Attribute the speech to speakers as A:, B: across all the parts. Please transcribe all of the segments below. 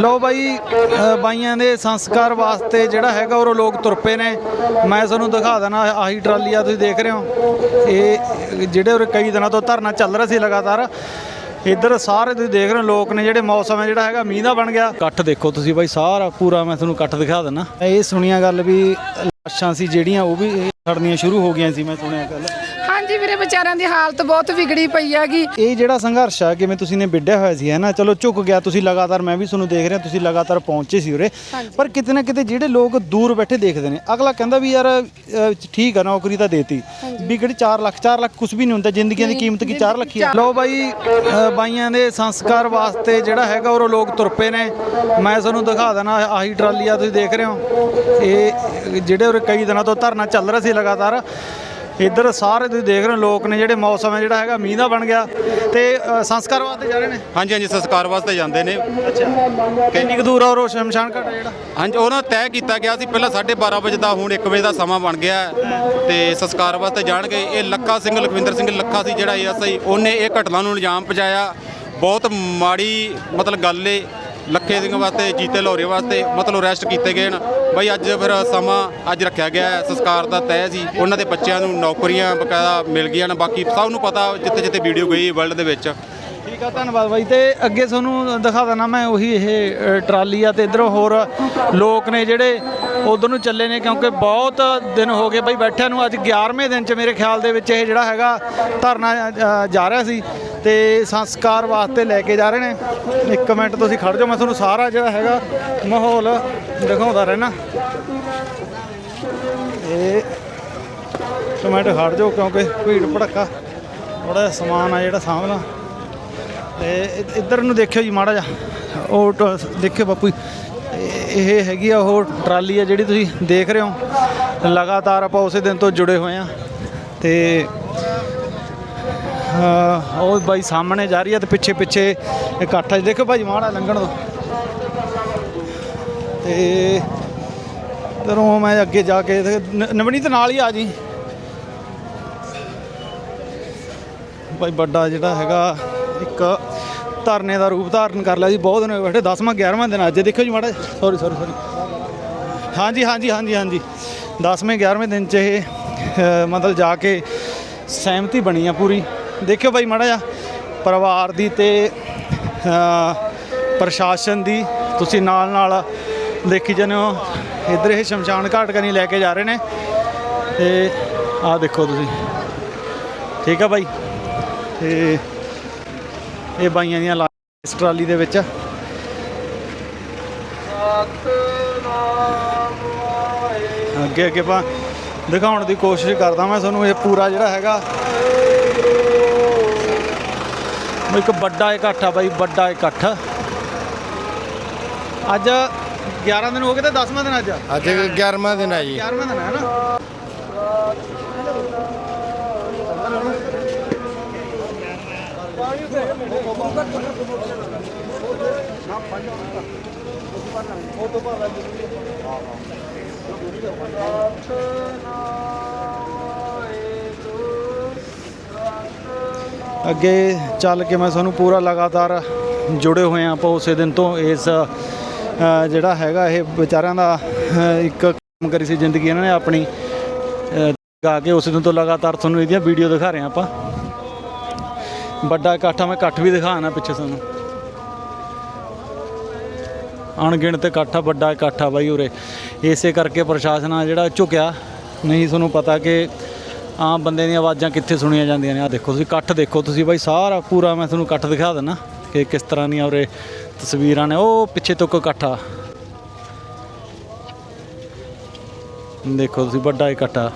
A: ਲੋ ਬਾਈ ਬਾਈਆਂ ਦੇ ਸੰਸਕਾਰ ਵਾਸਤੇ ਜਿਹੜਾ ਹੈਗਾ ਉਹ ਲੋਕ ਤੁਰ ਪਏ ਨੇ। ਮੈਂ ਤੁਹਾਨੂੰ ਦਿਖਾ ਦੇਣਾ ਆਹੀ ਟਰਾਲੀ ਆ ਤੁਸੀਂ ਦੇਖ ਰਹੇ ਹੋ। ਇਹ ਜਿਹੜੇ ਉਰੇ ਕਈ ਦਿਨਾਂ ਤੋਂ ਧਰਨਾ ਚੱਲ ਰਿਹਾ ਸੀ ਲਗਾਤਾਰ। ਇੱਧਰ ਸਾਰੇ ਤੁਸੀਂ ਦੇਖ ਰਹੇ ਹੋ ਲੋਕ ਨੇ ਜਿਹੜੇ ਮੌਸਮ ਹੈ ਜਿਹੜਾ ਹੈਗਾ ਮੀਂਹ ਦਾ ਬਣ ਗਿਆ। ਇਕੱਠ ਦੇਖੋ ਤੁਸੀਂ ਬਾਈ ਸਾਰਾ ਪੂਰਾ ਮੈਂ ਤੁਹਾਨੂੰ ਇਕੱਠ ਦਿਖਾ ਦਿੰਦਾ ਇਹ ਸੁਣੀਆਂ ਗੱਲ ਵੀ ਲਾਸ਼ਾਂ ਸੀ ਜਿਹੜੀਆਂ ਉਹ ਵੀ ਛੜਨੀਆਂ ਸ਼ੁਰੂ ਹੋ ਗਈਆਂ ਸੀ ਮੈਂ ਸੁਣਿਆ ਗੱਲ।
B: ਹਾਂਜੀ ਵੀਰੇ ਵਿਚਾਰਿਆਂ ਦੀ ਹਾਲਤ ਬਹੁਤ ਵਿਗੜੀ ਪਈ ਹੈਗੀ।
A: ਇਹ ਜਿਹੜਾ ਸੰਘਰਸ਼ ਆ ਕਿਵੇਂ ਤੁਸੀਂ ਨੇ ਵਿੱਢਿਆ ਹੋਇਆ ਸੀ ਹੈ ਨਾ? ਚਲੋ ਝੁਕ ਗਿਆ ਤੁਸੀਂ ਲਗਾਤਾਰ ਮੈਂ ਵੀ ਤੁਹਾਨੂੰ ਦੇਖ ਰਿਹਾ ਤੁਸੀਂ ਲਗਾਤਾਰ ਪਹੁੰਚੇ ਸੀ ਉਰੇ। ਪਰ ਕਿਤੇ ਨਾ ਕਿਤੇ ਜਿਹੜੇ ਲੋਕ ਦੂਰ ਬੈਠੇ ਦੇਖਦੇ ਨੇ ਅਗਲਾ ਕਹਿੰਦਾ ਵੀ ਯਾਰ ਅ, ਠੀਕ ਆ ਨੌਕਰੀ ਤਾਂ ਦੇਤੀ। ਵੀ ਕਿਹੜੀ 4 ਲੱਖ 4 ਲੱਖ ਕੁਝ ਵੀ ਨਹੀਂ ਹੁੰਦਾ ਜ਼ਿੰਦਗੀਆਂ ਦੀ ਕੀਮਤ ਕੀ 4 ਲੱਖ ਹੀ ਆ। ਲੋ ਬਾਈ ਅ, ਬਾਈਆਂ ਦੇ ਸੰਸਕਾਰ ਵਾਸਤੇ ਜਿਹੜਾ ਹੈਗਾ ਉਹ ਲੋਕ ਤੁਰ ਪਏ ਨੇ। ਮੈਂ ਤੁਹਾਨੂੰ ਦਿਖਾ ਦੇਣਾ ਆਹੀ ਟਰਾਲੀ ਆ ਤੁਸੀਂ ਦੇਖ ਰਹੇ ਹੋ। ਇਹ ਜਿਹੜੇ ਉਰੇ ਕਈ ਦਿਨਾਂ ਤੋਂ ਧਰਨਾ ਚੱਲ ਰਿਹਾ ਸੀ ਲਗਾਤਾਰ। ਇੱਧਰ ਸਾਰੇ ਤੁਸੀਂ ਦੇਖ ਰਹੇ ਹੋ ਲੋਕ ਨੇ ਜਿਹੜੇ ਮੌਸਮ ਹੈ ਜਿਹੜਾ ਹੈਗਾ ਮੀਂਹ ਦਾ ਬਣ ਗਿਆ ਤੇ ਅ, ਸੰਸਕਾਰ ਵਾਸਤੇ ਜਾ ਰਹੇ ਨੇ?
C: ਹਾਂਜੀ ਹਾਂਜੀ ਸੰਸਕਾਰ ਵਾਸਤੇ ਜਾਂਦੇ ਨੇ।
A: ਅੱਛਾ। ਕਿੰਨੀ ਕੁ ਦੂਰ ਆ ਉਹ ਸ਼ਮਸ਼ਾਨ ਘਾਟ ਜਿਹੜਾ?
C: ਹਾਂਜੀ ਉਹਨਾਂ ਤੈਅ ਕੀਤਾ ਗਿਆ ਸੀ ਪਹਿਲਾਂ 12:30 ਵਜੇ ਦਾ ਹੁਣ 1 ਵਜੇ ਦਾ ਸਮਾਂ ਬਣ ਗਿਆ ਹੈ। ਤੇ ਸੰਸਕਾਰ ਵਾਸਤੇ ਜਾਣਗੇ ਇਹ ਲੱਖਾ ਸਿੰਘ ਲਖਵਿੰਦਰ ਸਿੰਘ ਲੱਖਾ ਸੀ ਜਿਹੜਾ ਐਸਆਈ ਉਹਨੇ ਇਹ ਘਟਨਾ ਨੂੰ ਇਲਜ਼ਾਮ ਪਜਾਇਆ ਬਹੁਤ ਮਾੜੀ ਮਤਲਬ ਗੱਲ ਏ ਲੱਖੇ ਸਿੰਘ ਵਾਸਤੇ, ਜੀਤੇ ਲੋਰੇ ਵਾਸਤੇ ਮਤਲਬ ਅਰੈਸਟ ਕੀਤੇ ਗਏ ਹਨ। ਬਈ ਅੱਜ ਫਿਰ ਸਮਾਂ ਅੱਜ ਰੱਖਿਆ ਗਿਆ ਹੈ, ਸੰਸਕਾਰ ਦਾ ਤੈਅ ਸੀ। ਉਹਨਾਂ ਦੇ ਬੱਚਿਆਂ ਨੂੰ ਨੌਕਰੀਆਂ, ਬਕਾਇਦਾ ਮਿਲ ਗਈਆਂ ਨੇ ਬਾਕੀ ਸਭ ਨੂੰ ਪਤਾ ਜਿੱਥੇ ਜਿੱਥੇ ਵੀਡੀਓ ਗਈ ਵਰਲਡ ਦੇ ਵਿੱਚ।
A: ਠੀਕ ਆ ਧੰਨਵਾਦ ਬਾਈ। ਤੇ ਅੱਗੇ ਤੁਹਾਨੂੰ ਦਿਖਾ ਦੇਣਾ ਮੈਂ ਉਹੀ ਇਹ ਅ, ਟਰਾਲੀ ਆ ਤੇ ਇਧਰੋਂ ਹੋਰ ਲੋਕ ਨੇ ਜਿਹੜੇ ਉਧਰ ਨੂੰ ਚੱਲੇ ਨੇ ਕਿਉਂਕਿ ਬਹੁਤ ਦਿਨ ਹੋ ਗਏ ਬਾਈ ਬੈਠਿਆਂ ਨੂੰ। ਅੱਜ 11ਵੇਂ ਦਿਨ ਚ ਮੇਰੇ ਖਿਆਲ ਦੇ ਵਿੱਚ ਇਹ ਜਿਹੜਾ ਹੈਗਾ ਧਰਨਾ ਅ, ਜਾ ਰਿਹਾ ਸੀ ਤੇ ਸੰਸਕਾਰ ਵਾਸਤੇ ਲੈ ਕੇ ਜਾ ਰਹੇ ਨੇ। ਇੱਕ ਮਿੰਟ ਤੁਸੀਂ ਖੜ ਜਾਓ ਮੈਂ ਤੁਹਾਨੂੰ ਸਾਰਾ ਜਿਹੜਾ ਹੈਗਾ ਮਾਹੌਲ ਦਿਖਾਉਂਦਾ ਰਹਿਣਾ ਇਹ ਇੱਕ ਮਿੰਟ ਖੜ ਜਾਓ ਕਿਉਂਕਿ ਭੀੜ ਭੜੱਕਾ ਥੋੜਾ ਸਮਾਨ ਆ ਜਿਹੜਾ ਸਾਂਭਣਾ। ਤੇ ਇੱਧਰ ਨੂੰ ਦੇਖਿਓ ਜੀ ਮਾੜਾ ਜਿਹਾ। ਉਹ ਟ- ਦੇਖਿਓ ਬਾਪੂ ਜੀ। ਇਹ ਹੈਗੀ ਆ ਉਹ ਟਰਾਲੀ ਆ ਜਿਹੜੀ ਤੁਸੀਂ ਦੇਖ ਰਹੇ ਹੋ। ਲਗਾਤਾਰ ਆਪਾਂ ਉਸੇ ਦਿਨ ਤੋਂ ਜੁੜੇ ਹੋਏ ਆ। ਤੇ ਉਹ ਬਾਈ ਸਾਹਮਣੇ ਜਾ ਰਹੀ ਆ ਤੇ ਪਿੱਛੇ ਪਿੱਛੇ ਇਕੱਠਾ ਆ ਜੀ। ਦੇਖੋ ਭਾਈ ਮਾੜਾ ਲੰਘਣ ਦੋ। ਤੇ ਇਧਰੋਂ ਮੈਂ ਅੱਗੇ ਜਾ ਕੇ ਨ- ਨਵਨੀਤ ਨਾਲ ਹੀ ਆ ਜੀ। ਭਾਈ ਵੱਡਾ ਜਿਹੜਾ ਹੈਗਾ, ਇੱਕ ਧਰਨੇ ਦਾ ਰੂਪ ਧਾਰਨ ਕਰ ਲਿਆ ਜੀ, ਬਹੁਤ ਦਿਨ ਹੋਏ ਬੈਠੇ 10ਵਾਂ 11ਵਾਂ ਦਿਨ ਅੱਜ। ਦੇਖਿਓ ਜੀ ਮਾੜਾ ਸੌਰੀ ਸੌਰੀ ਸੌਰੀ ਹਾਂਜੀ ਹਾਂਜੀ ਹਾਂਜੀ ਹਾਂਜੀ। 10ਵੇਂ 11ਵੇਂ ਦਿਨ ਚ ਇਹ ਮਤਲਬ ਜਾ ਕੇ ਸਹਿਮਤੀ ਬਣੀ ਆ ਪੂਰੀ। ਦੇਖਿਓ ਬਾਈ ਮਾੜਾ ਜਿਹਾ, ਪਰਿਵਾਰ ਦੀ ਤੇ ਪ੍ਰਸ਼ਾਸਨ ਦੀ, ਤੁਸੀਂ ਨਾਲ ਨਾਲ ਦੇਖੀ ਜਾਂਦੇ ਹੋ, ਇੱਧਰ ਇਹ ਸ਼ਮਸ਼ਾਨ ਘਾਟ ਕਨੀ ਲੈ ਕੇ ਜਾ ਰਹੇ ਨੇ। ਤੇ ਆਹ ਦੇਖੋ ਤੁਸੀਂ। ਠੀਕ ਆ ਬਾਈ। ਤੇ ਇਹ ਬਾਈਆਂ ਦੀਆਂ ਲਾ ਇਸ ਟਰਾਲੀ ਦੇ ਵਿੱਚ। ਅੱਗੇ ਅੱਗੇ ਆਪਾਂ ਦਿਖਾਉਣ ਦੀ ਕੋਸ਼ਿਸ਼ ਕਰਦਾ ਮੈਂ ਤੁਹਾਨੂੰ ਇਹ ਪੂਰਾ ਜਿਹੜਾ ਹੈਗਾ। ਇੱਕ ਵੱਡਾ ਇਕੱਠ ਆ ਬਾਈ ਵੱਡਾ ਇਕੱਠ ਅੱਜ 11 ਦਿਨ ਹੋ ਗਏ ਤੇ 10ਵਾਂ ਦਿਨ ਅੱਜ?
D: ਅੱਜ 11ਵਾਂ ਦਿਨ ਹੈ ਜੀ।
A: 11ਵਾਂ ਦਿਨ ਹੈ ਨਾ? ਅੱਗੇ ਚੱਲ ਕੇ ਮੈਂ ਤੁਹਾਨੂੰ ਪੂਰਾ ਲਗਾਤਾਰ ਜੁੜੇ ਹੋਏ ਆ ਆਪਾਂ ਉਸੇ ਦਿਨ ਤੋਂ। ਇਸ ਜਿਹੜਾ ਹੈਗਾ ਇਹ ਵਿਚਾਰਿਆਂ ਦਾ ਇੱਕ ਕੰਮ ਕਰੀ ਸੀ ਜ਼ਿੰਦਗੀ ਇਹਨਾਂ ਨੇ ਆਪਣੀ। ਗਾ ਕੇ ਉਸੇ ਦਿਨ ਤੋਂ ਲਗਾਤਾਰ ਤੁਹਾਨੂੰ ਇਹਦੀਆਂ ਵੀਡੀਓ ਦਿਖਾ ਰਹੇ ਹਾਂ ਆਪਾਂ। ਵੱਡਾ ਇਕੱਠ ਆ, ਮੈਂ ਇਕੱਠ ਵੀ ਦਿਖਾਣਾ ਪਿੱਛੇ ਤੁਹਾਨੂੰ। ਅਣਗਿਣਤ ਇਕੱਠ ਆ, ਵੱਡਾ ਇਕੱਠ ਆ ਬਾਈ ਉਰੇ। ਇਸੇ ਕਰਕੇ ਪ੍ਰਸ਼ਾਸਨ ਆ ਜਿਹੜਾ ਝੁਕਿਆ। ਨਹੀਂ ਤੁਹਾਨੂੰ ਪਤਾ ਕਿ ਆਮ ਬੰਦੇ ਦੀਆਂ ਆਵਾਜ਼ਾਂ ਕਿੱਥੇ ਸੁਣੀਆਂ ਜਾਂਦੀਆਂ ਨੇ। ਆ ਦੇਖੋ ਤੁਸੀਂ ਇਕੱਠ ਦੇਖੋ, ਤੁਸੀਂ ਬਾਈ ਸਾਰਾ ਪੂਰਾ ਮੈਂ ਤੁਹਾਨੂੰ ਇਕੱਠ ਦਿਖਾ ਦਿੰਦਾ ਕਿ ਕਿਸ ਤਰ੍ਹਾਂ ਦੀਆਂ ਉਰੇ ਤਸਵੀਰਾਂ ਨੇ। ਉਹ ਪਿੱਛੇ ਤੋਂ ਇਕੱਠ ਆ। ਦੇਖੋ ਤੁਸੀਂ ਵੱਡਾ ਇਕੱਠਾ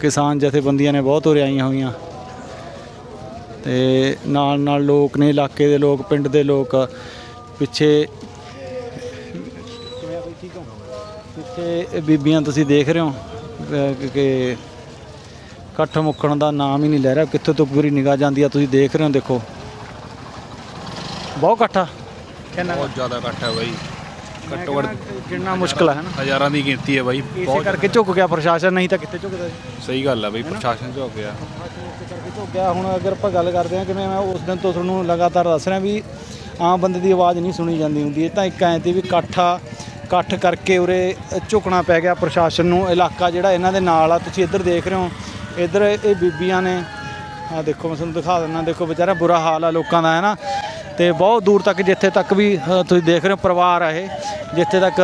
A: ਕਿਸਾਨ ਜਥੇਬੰਦੀਆਂ ਨੇ ਬਹੁਤ ਉਰੇ ਆਈਆਂ ਹੋਈਆਂ। ਤੇ ਨਾਲ ਨਾਲ ਲੋਕ ਨੇ, ਇਲਾਕੇ ਦੇ ਲੋਕ, ਪਿੰਡ ਦੇ ਲੋਕ, ਪਿੱਛੇ ਪਿੱਛੇ ਬੀਬੀਆਂ ਤੁਸੀਂ ਦੇਖ ਰਹੇ ਹੋ, ਅਹ ਕਿ- ਇਕੱਠ ਮੁੱਕਣ ਦਾ ਨਾਮ ਹੀ ਨਹੀਂ ਲੈ ਰਿਹਾ, ਕਿੱਥੋਂ ਤੋਂ ਪੂਰੀ ਨਿਗਾਹ ਜਾਂਦੀ ਆ ਤੁਸੀਂ ਦੇਖ ਰਹੇ ਹੋ, ਦੇਖੋ। ਬਹੁਤ ਇਕੱਠਾ। ਕਿੰਨਾ
E: ਬਹੁਤ ਜ਼ਿਆਦਾ ਇਕੱਠ ਹੈ ਬਾਈ। ਘੱਟੋ ਘੱਟ
A: ਕਿੰਨਾ ਮੁਸ਼ਕਲ ਹੈ ਨਾ?
E: ਹਜ਼ਾਰਾਂ ਦੀ ਗਿਣਤੀ ਹੈ ਬਾਈ।
A: ਇਸੇ
E: ਬਹੁਤ
A: ਕਰਕੇ ਝੁਕ ਗਿਆ ਪ੍ਰਸ਼ਾਸਨ ਨਹੀਂ ਤਾਂ ਕਿੱਥੇ ਝੁਕਦਾ ਸੀ?
E: ਸਹੀ ਗੱਲ ਹੈ ਬਾਈ ਪ੍ਰਸ਼ਾਸਨ ਝੁਕ ਗਿਆ।
A: ਇਸੇ ਕਰਕੇ ਝੁਕ ਗਿਆ। ਹੁਣ ਅਗਰ ਆਪਾਂ ਗੱਲ ਕਰਦੇ ਹਾਂ ਕਿਵੇਂ ਮੈਂ ਉਸ ਦਿਨ ਤੋਂ ਤੁਹਾਨੂੰ ਲਗਾਤਾਰ ਦੱਸ ਰਿਹਾ ਵੀ ਆਮ ਬੰਦੇ ਦੀ ਆਵਾਜ਼ ਨਹੀਂ ਸੁਣੀ ਜਾਂਦੀ ਹੁੰਦੀ। ਇਹ ਤਾਂ ਇੱਕ ਐਂ ਤੇ ਵੀ ਇਕੱਠਾ ਇਕੱਠ ਕਰਕੇ ਉਰੇ ਝੁਕਣਾ ਪੈ ਗਿਆ ਪ੍ਰਸ਼ਾਸਨ ਨੂੰ। ਇਲਾਕਾ ਜਿਹੜਾ ਇਹਨਾਂ ਦੇ ਨਾਲ ਆ ਤੁਸੀਂ ਇੱਧਰ ਦੇਖ ਰਹੇ ਹੋ ਇੱਧਰ ਇਹ ਬੀਬੀਆਂ ਨੇ। ਆ ਦੇਖੋ ਮੈਂ ਤੁਹਾਨੂੰ ਦਿਖਾ ਦਿੰਦਾ। ਦੇਖੋ ਵਿਚਾਰਾ ਬੁਰਾ ਹਾਲ ਆ ਲੋਕਾਂ ਦਾ ਹੈ ਨਾ? ਤੇ ਬਹੁਤ ਦੂਰ ਤੱਕ ਜਿੱਥੇ ਤੱਕ ਵੀ ਤੁਸੀਂ ਦੇਖ ਰਹੇ ਹੋ ਪਰਿਵਾਰ ਆ ਇਹ, ਜਿੱਥੇ ਤੱਕ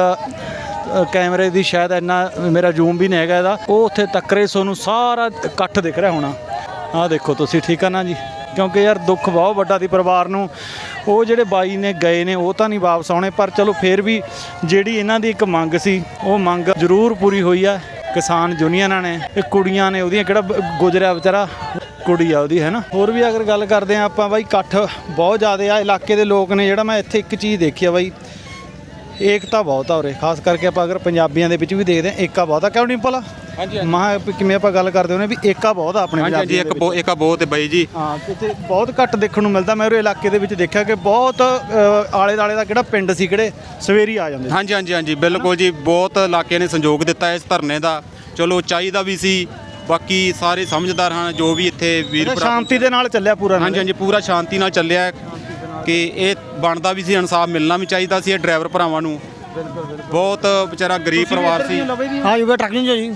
A: ਕੈਮਰੇ ਦੀ ਸ਼ਾਇਦ ਇੰਨਾ ਮੇਰਾ ਜ਼ੂਮ ਵੀ ਨਹੀਂ ਹੈਗਾ ਇਹਦਾ। ਉਹ ਉੱਥੇ ਤੱਕਰੇ ਸੋਨੂੰ ਸਾਰਾ ਇਕੱਠ ਦਿਖ ਰਿਹਾ ਹੋਣਾ। ਆਹ ਦੇਖੋ ਤੁਸੀਂ, ਠੀਕ ਆ ਨਾ ਜੀ? ਕਿਉਂਕਿ ਯਾਰ ਦੁੱਖ ਬਹੁਤ ਵੱਡਾ ਦੀ ਪਰਿਵਾਰ ਨੂੰ। ਉਹ ਜਿਹੜੇ ਬਾਈ ਨੇ ਗਏ ਨੇ, ਉਹ ਤਾਂ ਨਹੀਂ ਵਾਪਸ ਆਉਣੇ, ਪਰ ਚਲੋ ਫੇਰ ਵੀ ਜਿਹੜੀ ਇਹਨਾਂ ਦੀ ਇੱਕ ਮੰਗ ਸੀ, ਉਹ ਮੰਗ ਜ਼ਰੂਰ ਪੂਰੀ ਹੋਈ ਆ ਕਿਸਾਨ ਯੂਨੀਅਨਾਂ ਨੇ, ਇਹ ਕੁੜੀਆਂ ਨੇ ਉਹਦੀਆਂ ਕਿਹੜਾ ਗੁਜ਼ਰਿਆ ਵਿਚਾਰਾ। ਕੁੜੀ ਆ ਉਹਦੀ ਹੈ ਨਾ ਹੋਰ ਵੀ ਅਗਰ ਗੱਲ ਕਰਦੇ ਆ ਆਪਾਂ ਬਾਈ ਇਕੱਠ ਬਹੁਤ ਜ਼ਿਆਦਾ ਆ ਇਲਾਕੇ ਦੇ ਲੋਕ ਨੇ ਜਿਹੜਾ ਮੈਂ ਇੱਥੇ ਇੱਕ ਚੀਜ਼ ਦੇਖੀ ਆ ਬਾਈ ਏਕਤਾ ਬਹੁਤ ਆ ਉਰੇ ਖਾਸ ਕਰਕੇ ਆਪਾਂ ਅਗਰ ਪੰਜਾਬੀਆਂ ਦੇ ਵਿੱਚ ਵੀ ਦੇਖਦੇ ਆ ਏਕਾ ਬਹੁਤ ਆ ਕਿਉਂ ਨਹੀਂ ਭਲਾ?
C: ਹਾਂਜੀ
A: ਮਹਾ ਕਿਵੇਂ ਆਪਾਂ ਗੱਲ ਕਰਦੇ ਹੁੰਦੇ ਵੀ ਏਕਾ ਬਹੁਤ ਆ ਆਪਣੇ
C: ਹਾਂਜੀ ਹਾਂਜੀ ਇੱਕ
A: ਦੇ
C: ਬੋ ਇੱਕ ਬਹੁਤ ਹੈ ਬਾਈ ਜੀ।
A: ਹਾਂ ਕਿਤੇ ਬਹੁਤ ਘੱਟ ਦੇਖਣ ਨੂੰ ਮਿਲਦਾ ਮੈਂ ਉਹ ਇਲਾਕੇ ਦੇ ਵਿੱਚ ਦੇਖਿਆ ਕਿ ਬਹੁਤ ਅ, ਆਲੇ ਦਾਲੇ ਦਾ ਕਿਹੜਾ ਪਿੰਡ ਸੀ ਕਿਹੜੇ ਸਵੇਰੀ ਆ ਜਾਂਦੇ ਸੀ।
C: ਹਾਂਜੀ ਹਾਂਜੀ ਹਾਂਜੀ ਬਿਲਕੁਲ ਜੀ ਬਹੁਤ ਇਲਾਕੇ ਨੇ ਸੰਯੋਗ ਦਿੱਤਾ ਇਸ ਧਰਨੇ ਦਾ। ਚਲੋ ਚਾਹੀਦਾ ਵੀ ਸੀ ਬਾਕੀ ਸਾਰੇ ਸਮਝਦਾਰ ਹਨ ਜੋ ਵੀ ਇੱਥੇ ਵੀਰ ਭਰਾ
A: ਸ਼ਾਂਤੀ ਦੇ ਨਾਲ ਚੱਲਿਆ ਪੂਰਾ
C: ਹਾਂਜੀ ਹਾਂਜੀ ਪੂਰਾ ਸ਼ਾਂਤੀ ਨਾਲ ਚੱਲਿਆ ਕਿ ਇਹ ਬਣਦਾ ਵੀ ਸੀ ਇਨਸਾਫ ਮਿਲਣਾ ਵੀ ਚਾਹੀਦਾ ਸੀ ਇਹ ਡਰਾਈਵਰ ਭਰਾਵਾਂ ਨੂੰ। ਬਹੁਤ ਵਿਚਾਰਾ ਗਰੀਬ ਪਰਿਵਾਰ ਸੀ।
D: ਹਾਂ ਯੂਗਾ ਟਰੱਕਿੰਗ ਜੀ।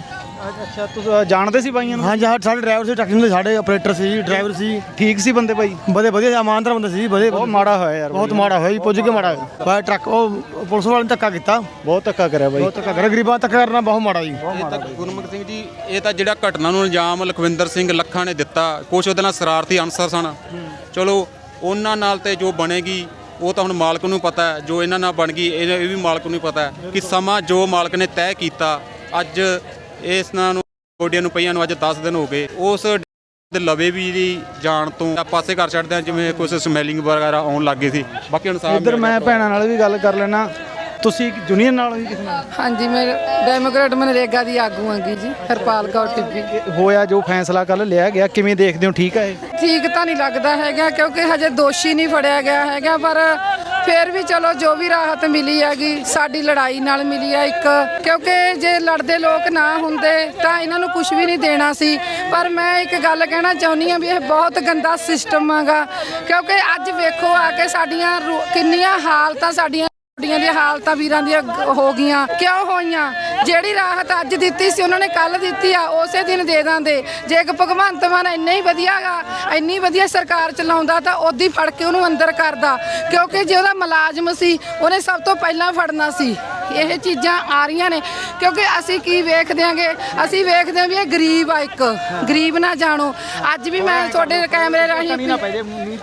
A: ਅੱਛਾ ਤੁਸੀਂ ਜਾਣਦੇ ਸੀ ਬਾਈਆਂ ਨੂੰ?
D: ਹਾਂ ਜੀ ਹਾਂ ਸਾਡੇ ਡਰਾਈਵਰ ਸੀ ਟਰੱਕਿੰਗ ਦੇ ਸਾਡੇ ਆਪਰੇਟਰ ਸੀ ਜੀ ਡਰਾਈਵਰ ਸੀ।
A: ਠੀਕ ਸੀ ਬੰਦੇ ਬਾਈ?
D: ਬੜੇ ਵਧੀਆ ਇਮਾਨਦਾਰ ਬੰਦੇ ਸੀ ਬੜੇ
A: ਬਹੁਤ ਮਾੜਾ ਹੋਇਆ ਯਾਰ
D: ਬਹੁਤ ਮਾੜਾ ਹੋਇਆ ਜੀ ਪੁੱਜ ਕੇ ਮਾੜਾ ਹੋਇਆ। ਪਰ ਟਰੱਕ ਉਹ ਪੁਲਿਸ ਵਾਲੇ ਨੇ ਧੱਕਾ ਕੀਤਾ।
A: ਬਹੁਤ ਧੱਕਾ ਕਰਿਆ ਬਾਈ।
D: ਬਹੁਤ ਧੱਕਾ ਕਰਿਆ। ਗਰੀਬਾਂ ਧੱਕਾ ਕਰਨਾ ਬਹੁਤ ਮਾੜਾ ਜੀ।
C: ਇਹ ਤਾਂ ਗੁਰਮੁਖ ਸਿੰਘ ਜੀ ਇਹ ਤਾਂ ਜਿਹੜਾ ਘਟਨਾ ਨੂੰ ਇਲਜ਼ਾਮ ਲਖਵਿੰਦਰ ਸਿੰਘ ਲੱਖਾਂ ਨੇ ਦਿੱਤਾ ਕੁਛ ਉਹਦੇ ਨਾਲ ਸ਼ਰਾਰਤੀ ਅਨਸਰ ਸਨ। ਚਲੋ ਉਹਨਾਂ ਨਾਲ ਤੇ ਜੋ ਬਣੇਗੀ ਉਹ ਤਾਂ ਹੁਣ ਮਾਲਕ ਨੂੰ ਪਤਾ ਹੈ। ਜੋ ਇਹਨਾਂ ਨਾਲ ਬਣ ਗਈ ਇਹ ਇਹ ਵੀ ਮਾਲਕ ਨੂੰ ਪਤਾ ਹੈ ਕਿ ਸਮਾਂ ਜੋ ਮਾਲਕ ਨੇ ਤੈਅ ਕੀਤਾ ਅੱਜ ਇਸ ਨਾਲ ਨੂੰ ਗੋਡੀਆਂ ਨੂੰ ਪਈਆਂ ਨੂੰ ਅੱਜ 10 ਦਿਨ ਹੋ ਗਏ। ਉਸ ਦੇ ਲਵੇ ਵੀ ਜਿਹੜੀ ਜਾਣ ਤੋਂ ਪਾਸੇ ਕਰ ਛੱਡਦੇ ਆ ਜਿਵੇਂ ਕੁਝ ਸਮੈਲਿੰਗ ਵਗੈਰਾ ਆਉਣ ਲੱਗ ਗਈ ਸੀ। ਬਾਕੀ ਹੁਣ
A: ਇੱਧਰ ਮੈਂ ਭੈਣਾਂ ਨਾਲ ਵੀ ਗੱਲ ਕਰ ਲੈਣਾ ਤੁਸੀਂ ਜੂਨੀਅਰ ਨਾਲ ਵੀ ਕਿਸੇ ਨਾਲ?
B: ਹਾਂਜੀ ਮੈਂ ਡੈਮੋਕ੍ਰੇਟ ਮਨਰੇਗਾ ਦੀ ਆਗੂ ਆਂਗੀ ਜੀ ਹਰਪਾਲ ਕੌਰ ਟਿੱਬੀ।
A: ਹੋਇਆ ਜੋ ਫੈਸਲਾ ਕੱਲ ਲਿਆ ਗਿਆ ਕਿਵੇਂ ਦੇਖਦੇ ਹੋ? ਠੀਕ ਹੈ ਇਹ?
B: ਠੀਕ ਤਾਂ ਨਹੀਂ ਲੱਗਦਾ ਹੈਗਾ ਕਿਉਂਕਿ ਹਜੇ ਦੋਸ਼ੀ ਨਹੀਂ ਫੜਿਆ ਗਿਆ ਹੈਗਾ ਪਰ ਫਿਰ ਵੀ ਚਲੋ ਜੋ ਵੀ ਰਾਹਤ ਮਿਲੀ ਹੈਗੀ, ਸਾਡੀ ਲੜਾਈ ਨਾਲ ਮਿਲੀ ਆ ਇੱਕ। ਕਿਉਂਕਿ ਜੇ ਲੜਦੇ ਲੋਕ ਨਾ ਹੁੰਦੇ, ਤਾਂ ਇਹਨਾਂ ਨੂੰ ਕੁਝ ਵੀ ਨਹੀਂ ਦੇਣਾ ਸੀ। ਪਰ ਮੈਂ ਇੱਕ ਗੱਲ ਕਹਿਣਾ ਚਾਹੁੰਦੀ ਆ ਵੀ ਇਹ ਬਹੁਤ ਗੰਦਾ ਸਿਸਟਮ ਹੈਗਾ। ਕਿਉਂਕਿ ਅੱਜ ਵੇਖੋ ਆ ਕੇ ਸਾਡੀਆਂ ਰੋ- ਕਿੰਨੀਆਂ ਹਾਲਤਾਂ ਸਾਡੀਆਂ ਕੁੜੀਆਂ ਦੀਆਂ ਹਾਲਤਾਂ ਵੀਰਾਂ ਦੀਆਂ ਗ- ਹੋ ਗਈਆਂ। ਕਿਉਂ ਹੋਈਆਂ? ਜਿਹੜੀ ਰਾਹਤ ਅੱਜ ਦਿੱਤੀ ਸੀ, ਉਹਨਾਂ ਨੇ ਕੱਲ ਦਿੱਤੀ ਆ, ਉਸੇ ਦਿਨ ਦੇ ਦਾਂਦੇ ਜੇ ਇੱਕ ਭਗਵੰਤ ਮਾਨ ਇੰਨਾ ਹੀ ਵਧੀਆਗਾ ਇੰਨੀ ਵਧੀਆ ਸਰਕਾਰ ਚਲਾਉਂਦਾ ਤਾਂ ਉਹਦੀ ਫੜ ਕੇ ਉਹਨੂੰ ਅੰਦਰ ਕਰਦਾ। ਕਿਉਂਕਿ ਜੇ ਉਹਦਾ ਮੁਲਾਜ਼ਮ ਸੀ, ਉਹਨੇ ਸਭ ਤੋਂ ਪਹਿਲਾਂ ਫੜਨਾ ਸੀ। ਇਹ ਚੀਜ਼ਾਂ ਆ ਰਹੀਆਂ ਨੇ। ਕਿਉਂਕਿ ਅਸੀਂ ਕੀ ਵੇਖਦੇ ਆਂਗੇ ਅਸੀਂ ਵੇਖਦੇ ਆਂ ਵੀ ਇਹ ਗਰੀਬ ਆ ਇੱਕ। ਗਰੀਬ ਨਾ ਜਾਣੋ। ਅੱਜ ਵੀ ਮੈਂ ਤੁਹਾਡੇ ਕੈਮਰੇ ਰਾਹੀਂ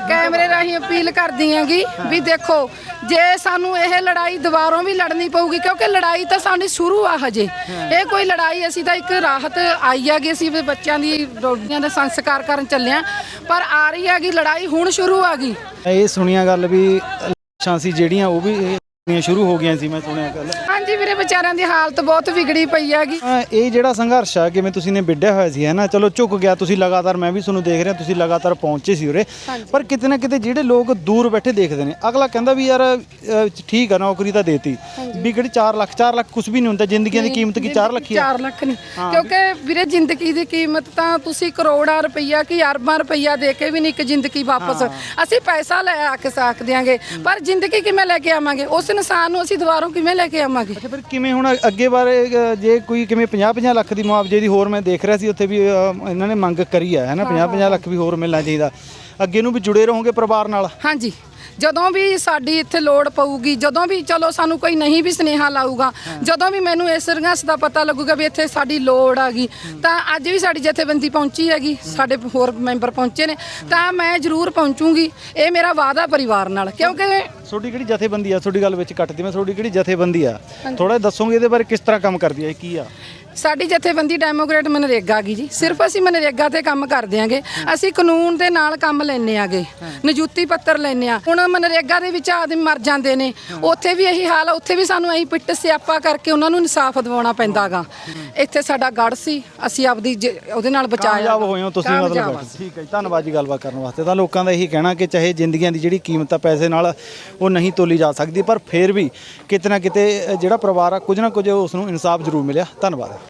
B: ਕੈਮਰੇ ਰਾਹੀਂ ਅਪੀਲ ਕਰਦੀ ਆਂਗੀ ਵੀ ਦੇਖੋ ਜੇ ਸਾਨੂੰ ਇਹ ਲੜਾਈ ਦੁਬਾਰੋਂ ਵੀ ਲੜਨੀ ਪਊਗੀ ਕਿਉਂਕਿ ਲੜਾਈ ਤਾਂ ਸਾਡੀ ਸ਼ੁਰੂ ਆ ਹਜੇ। ਇਹ ਕੋਈ ਲੜਾਈ ਅਸੀਂ ਤਾਂ ਇੱਕ ਰਾਹਤ ਆਈ ਹੈਗੀ ਅਸੀਂ ਵੀ ਬੱਚਿਆਂ ਦੀ ਰੋਟੀਆਂ ਦੇ ਸੰਸਕਾਰ ਕਰਨ ਚੱਲਿਆ ਪਰ ਆ ਰਹੀ ਹੈਗੀ ਲੜਾਈ ਹੁਣ ਸ਼ੁਰੂ ਆ ਗਈ।
A: ਇਹ ਸੁਣੀਆਂ ਗੱਲ ਵੀ ਲਾਸ਼ਾਂ ਸੀ ਜਿਹੜੀਆਂ ਉਹ ਵੀ ਇਹ ਸ਼ੁਰੂ ਹੋ ਗਈਆਂ ਸੀ ਮੈਂ ਸੁਣਿਆ ਕੱਲ
B: ਹਾਂਜੀ ਵੀਰੇ ਵਿਚਾਰਿਆਂ ਦੀ ਹਾਲਤ ਬਹੁਤ ਵਿਗੜੀ ਪਈ ਹੈਗੀ।
A: ਇਹ ਜਿਹੜਾ ਸੰਘਰਸ਼ ਆ ਕਿਵੇਂ ਤੁਸੀਂ ਨੇ ਵਿੱਢਿਆ ਹੋਇਆ ਸੀ ਹੈ ਨਾ? ਚਲੋ ਝੁਕ ਗਿਆ ਤੁਸੀਂ ਲਗਾਤਾਰ ਮੈਂ ਵੀ ਤੁਹਾਨੂੰ ਦੇਖ ਰਿਹਾ ਤੁਸੀਂ ਲਗਾਤਾਰ ਪਹੁੰਚੇ ਸੀ ਉਰੇ। ਪਰ ਕਿਤੇ ਨਾ ਕਿਤੇ ਜਿਹੜੇ ਲੋਕ ਦੂਰ ਬੈਠੇ ਦੇਖਦੇ ਨੇ ਅਗਲਾ ਕਹਿੰਦਾ ਵੀ ਯਾਰ ਠੀਕ ਆ ਨੌਕਰੀ ਤਾਂ ਦੇਤੀ। ਵੀ ਕਿਹੜੀ 4 ਲੱਖ 4 ਲੱਖ ਕੁਝ ਵੀ ਨਹੀਂ ਹੁੰਦਾ ਜ਼ਿੰਦਗੀਆਂ ਦੀ ਕੀਮਤ ਕੀ 4 ਲੱਖ ਹੀ ਆ।
B: 4 ਲੱਖ ਨਹੀਂ। ਕਿਉਂਕਿ ਵੀਰੇ ਜ਼ਿੰਦਗੀ ਦੀ ਕੀਮਤ ਤਾਂ ਤੁਸੀਂ ਕਰੋੜਾਂ ਰੁਪਈਆ ਕੀ ਅਰਬਾਂ ਰੁਪਈਆ ਦੇ ਕੇ ਵੀ ਨਹੀਂ ਇੱਕ ਜ਼ਿੰਦਗੀ ਵਾਪਸ। ਅਸੀਂ ਪੈਸਾ ਲੈ ਆ ਕੇ ਸਾਕ ਦਿਆਂਗੇ ਪਰ ਜ਼ਿੰਦਗੀ ਕਿਵੇਂ ਲੈ ਕੇ ਆਵਾਂਗੇ? ਉਸ ਇਨਸਾਨ ਨੂੰ ਅਸੀਂ ਦੁਬਾਰਾ ਕਿਵੇਂ ਲੈ ਕੇ ਆਵਾਂਗੇ?
A: ਅੱਛਾ ਫਿਰ ਕਿਵੇਂ ਹੁਣ ਅੱਗੇ ਬਾਰੇ ਅ, ਜੇ ਕੋਈ ਕਿਵੇਂ 50 50 ਲੱਖ ਦੀ ਮੁਆਵਜ਼ੇ ਦੀ ਹੋਰ ਮੈਂ ਦੇਖ ਰਿਹਾ ਸੀ ਉੱਥੇ ਵੀ ਅ, ਇਹਨਾਂ ਨੇ ਮੰਗ ਕਰੀ ਆ ਹੈ ਨਾ? 50 50 ਲੱਖ ਵੀ ਹੋਰ ਮਿਲਣਾ ਚਾਹੀਦਾ। ਅੱਗੇ ਨੂੰ ਵੀ ਜੁੜੇ ਰਹੋਗੇ ਪਰਿਵਾਰ ਨਾਲ?
B: ਹਾਂਜੀ। ਜਦੋਂ ਵੀ ਸਾਡੀ ਇੱਥੇ ਲੋੜ ਪਊਗੀ ਜਦੋਂ ਵੀ ਚਲੋ ਸਾਨੂੰ ਕੋਈ ਨਹੀਂ ਵੀ ਸਨੇਹਾ ਲਾਊਗਾ ਜਦੋਂ ਵੀ ਮੈਨੂੰ ਇਸ ਸੰਘਰਸ਼ ਦਾ ਪਤਾ ਲੱਗੂਗਾ ਵੀ ਇੱਥੇ ਸਾਡੀ ਲੋੜ ਆਗੀ ਤਾਂ ਅੱਜ ਵੀ ਸਾਡੀ ਜਥੇਬੰਦੀ ਪਹੁੰਚੀ ਹੈਗੀ ਸਾਡੇ ਹੋਰ ਮੈਂਬਰ ਪਹੁੰਚੇ ਨੇ ਤਾਂ ਮੈਂ ਜ਼ਰੂਰ ਪਹੁੰਚੂਗੀ ਇਹ ਮੇਰਾ ਵਾਅਦਾ ਪਰਿਵਾਰ ਨਾਲ ਕਿਉਂਕਿ
A: ਤੁਹਾਡੀ ਕਿਹੜੀ ਜਥੇਬੰਦੀ ਆ? ਤੁਹਾਡੀ ਗੱਲ ਵਿੱਚ ਕੱਟਦੀ ਮੈਂ ਤੁਹਾਡੀ ਕਿਹੜੀ ਜਥੇਬੰਦੀ ਆ? ਥੋੜਾ ਦੱਸੋਗੇ ਇਹਦੇ ਬਾਰੇ ਕਿਸ ਤਰ੍ਹਾਂ ਕੰਮ ਕਰਦੀ ਹੈ ਕੀ ਆ?
B: ਸਾਡੀ ਜਥੇਬੰਦੀ ਡੈਮੋਕ੍ਰੇਟ ਮਨਰੇਗਾ ਗੀ ਜੀ। ਸਿਰਫ ਅਸੀਂ ਮਨਰੇਗਾ ਤੇ ਕੰਮ ਕਰਦੇ ਆਂਗੇ। ਅਸੀਂ ਕਾਨੂੰਨ ਦੇ ਨਾਲ ਕੰਮ ਲੈਨੇ ਆਗੇ। ਨਿਯੁਕਤੀ ਪੱਤਰ ਲੈਨੇ ਆ। ਹੁਣ ਮਨਰੇਗਾ ਦੇ ਵਿੱਚ ਆਦਮੀ ਮਰ ਜਾਂਦੇ ਨੇ। ਉੱਥੇ ਵੀ ਇਹੀ ਹਾਲ ਆ। ਉੱਥੇ ਵੀ ਸਾਨੂੰ ਐਂ ਪਿੱਟ ਸਿਆਪਾ ਕਰਕੇ ਉਹਨਾਂ ਨੂੰ ਇਨਸਾਫ ਦਿਵਾਉਣਾ ਪੈਂਦਾਗਾ ਇੱਥੇ ਸਾਡਾ ਗੜ ਸੀ। ਅਸੀਂ ਆਪਦੀ ਜ- ਉਹਦੇ ਨਾਲ ਬਚਾਇਆ
A: ਕਾਮਯਾਬ ਹੋਏ ਹੋ ਤੁਸੀਂ
B: ਕਾਮਯਾਬ
A: ਮਤਲਬ
B: ਆ।
A: ਠੀਕ ਹੈ ਜੀ, ਧੰਨਵਾਦ ਜੀ ਗੱਲਬਾਤ ਕਰਨ ਵਾਸਤੇ। ਤਾਂ ਲੋਕਾਂ ਦਾ ਇਹੀ ਕਹਿਣਾ ਕਿ ਚਾਹੇ ਜ਼ਿੰਦਗੀਆਂ ਦੀ ਜਿਹੜੀ ਕੀਮਤ ਆ ਪੈਸੇ ਨਾਲ ਉਹ ਨਹੀਂ ਤੋਲੀ ਜਾ ਸਕਦੀ ਪਰ ਫਿਰ ਵੀ ਕਿਤੇ ਨਾ ਕਿਤੇ ਅ, ਜਿਹੜਾ ਪਰਿਵਾਰ ਆ ਕੁਝ ਨਾ ਕੁਝ ਉਸ ਨੂੰ ਇਨਸਾਫ ਜ਼ਰੂਰ ਮਿਲਿਆ। ਧੰਨਵਾਦ।